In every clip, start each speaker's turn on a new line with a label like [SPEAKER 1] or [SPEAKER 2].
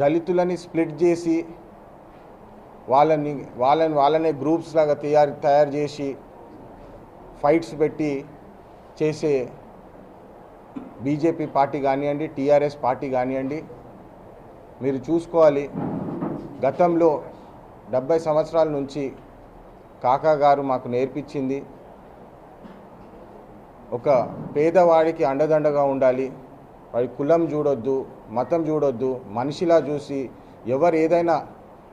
[SPEAKER 1] దళితులని split చేసి వాళ్ళని వాళ్ళని వాళ్ళనే గ్రూప్స్ లాగా తయారు తయారు చేసి ఫైట్స్ పెట్టి చేసే బీజేపీ పార్టీ కానివ్వండి టీఆర్ఎస్ పార్టీ కానివ్వండి మీరు చూసుకోవాలి. గతంలో డెబ్బై సంవత్సరాల నుంచి కాకా గారు మాకు నేర్పించింది. ఒక పేదవాడికి అండదండగా ఉండాలి. వారి కులం చూడొద్దు మతం చూడొద్దు మనిషిలా చూసి ఎవరు ఏదైనా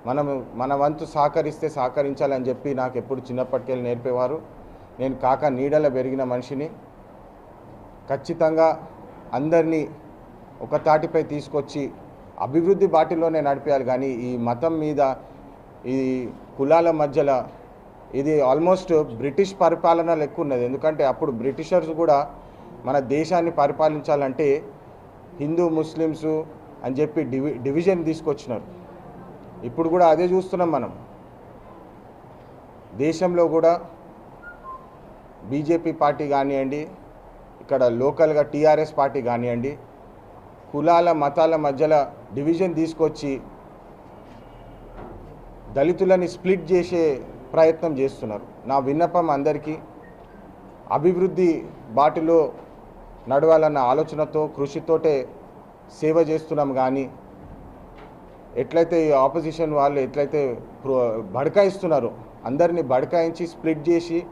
[SPEAKER 1] మనం మన వంతు సహకరిస్తే సహకరించాలని చెప్పి నాకు ఎప్పుడు చిన్నప్పటికెళ్ళి నేర్పేవారు. నేను కాక నీడలో పెరిగిన మనిషిని. ఖచ్చితంగా అందరినీ ఒక తాటిపై తీసుకొచ్చి అభివృద్ధి బాటిలోనే నడిపేయాలి. కానీ ఈ మతం మీద ఈ కులాల మధ్యలో ఇది ఆల్మోస్ట్ బ్రిటిష్ పరిపాలన లెక్క ఉన్నది. ఎందుకంటే అప్పుడు బ్రిటిషర్స్ కూడా మన దేశాన్ని పరిపాలించాలంటే హిందూ ముస్లిమ్స్ అని చెప్పి డివి డివిజన్ తీసుకొచ్చినారు. ఇప్పుడు కూడా అదే చూస్తున్నాం మనం. దేశంలో కూడా బీజేపీ పార్టీ కానివ్వండి ఇక్కడ లోకల్గా టీఆర్ఎస్ పార్టీ కానివ్వండి కులాల మతాల మధ్యలో డివిజన్ తీసుకొచ్చి దళితులని స్ప్లిట్ చేసే ప్రయత్నం చేస్తున్నారు. నా విన్నపం అందరికీ అభివృద్ధి బాటలో నడవాలన్న ఆలోచనతో కృషితోటే సేవ చేస్తున్నాం కానీ ఎట్లయితే ఈ ఆపోజిషన్ వాళ్ళు ఎట్లయితే ప్రో- అందరినీ బడకాయించి స్ప్లిట్ చేసి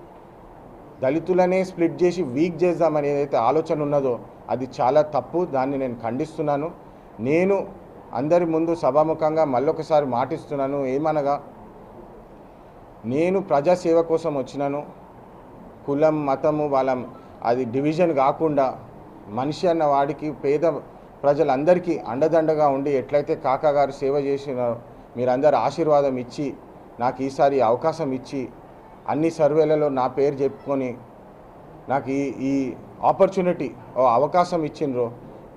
[SPEAKER 1] దళితులనే స్ప్లిట్ చేసి వీక్ చేద్దామని ఏదైతే ఆలోచన ఉన్నదో అది చాలా తప్పు. దాన్ని నేను ఖండిస్తున్నాను. నేను అందరి ముందు సభాముఖంగా మళ్ళొకసారి మాటిస్తున్నాను. ఏమనగా నేను ప్రజాసేవ కోసం వచ్చినాను. కులం మతము వాళ్ళ అది డివిజన్ కాకుండా మనిషి అన్న వాడికి పేద ప్రజలందరికీ అండదండగా ఉండి ఎట్లయితే కాకాగారు సేవ చేసినారో మీరందరూ ఆశీర్వాదం ఇచ్చి నాకు ఈసారి అవకాశం ఇచ్చి అన్ని సర్వేలలో నా పేరు చెప్పుకొని నాకు ఈ ఈ ఆపర్చునిటీ ఓ అవకాశం ఇచ్చిండ్రు.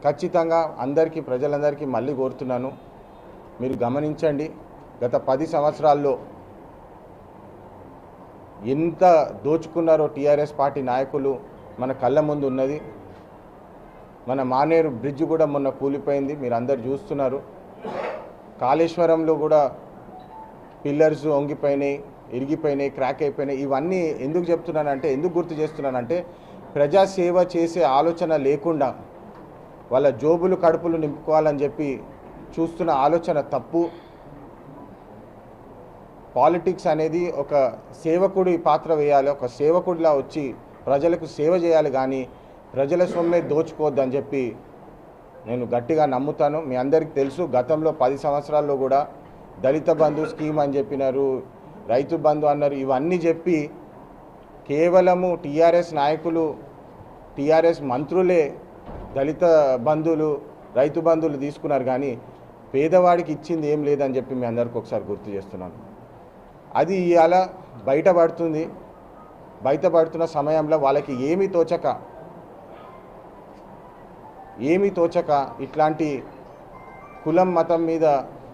[SPEAKER 1] ఖచ్చితంగా అందరికీ ప్రజలందరికీ మళ్ళీ కోరుతున్నాను. మీరు గమనించండి గత పది సంవత్సరాల్లో ఎంత దోచుకున్నారో టీఆర్ఎస్ పార్టీ నాయకులు మన కళ్ళ ముందు ఉన్నది. మన మానేరు బ్రిడ్జ్ కూడా మొన్న కూలిపోయింది. మీరు అందరు చూస్తున్నారు. కాళేశ్వరంలో కూడా పిల్లర్స్ వంగిపోయినాయి ఇరిగిపోయినాయి క్రాక్ అయిపోయినాయి. ఇవన్నీ ఎందుకు చెప్తున్నానంటే ఎందుకు గుర్తు చేస్తున్నానంటే ప్రజాసేవ చేసే ఆలోచన లేకుండా వాళ్ళ జోబులు కడుపులు నింపుకోవాలని చెప్పి చూస్తున్న ఆలోచన తప్పు. పాలిటిక్స్ అనేది ఒక సేవకుడి పాత్ర వేయాలి. ఒక సేవకుడిలా వచ్చి ప్రజలకు సేవ చేయాలి కానీ ప్రజల సొమ్మే దోచుకోవద్దని చెప్పి నేను గట్టిగా నమ్ముతాను. మీ అందరికీ తెలుసు గతంలో పది సంవత్సరాల్లో కూడా దళిత బంధు స్కీమ్ అని చెప్పినారు రైతు బంధు అన్నారు ఇవన్నీ చెప్పి కేవలము టీఆర్ఎస్ నాయకులు టీఆర్ఎస్ మంత్రులే దళిత బంధువులు రైతు బంధువులు తీసుకున్నారు కానీ పేదవాడికి ఇచ్చింది ఏం లేదని చెప్పి మీ అందరికి ఒకసారి గుర్తు చేస్తున్నాను. అది ఇవాళ బయటపడుతుంది. బయటపడుతున్న సమయంలో వాళ్ళకి ఏమీ తోచక ఏమీ తోచక ఇట్లాంటి కులం మతం మీద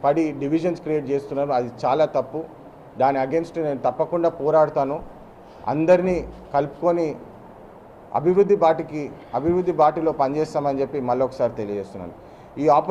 [SPEAKER 1] పడి డివిజన్స్ క్రియేట్ చేస్తున్నారు. అది చాలా తప్పు. దాని అగెన్స్ట్ నేను తప్పకుండా పోరాడతాను. అందరినీ కలుపుకొని అభివృద్ధి బాటికి అభివృద్ధి బాటిలో పనిచేస్తామని చెప్పి మళ్ళీ ఒకసారి తెలియజేస్తున్నాను. ఈ ఆప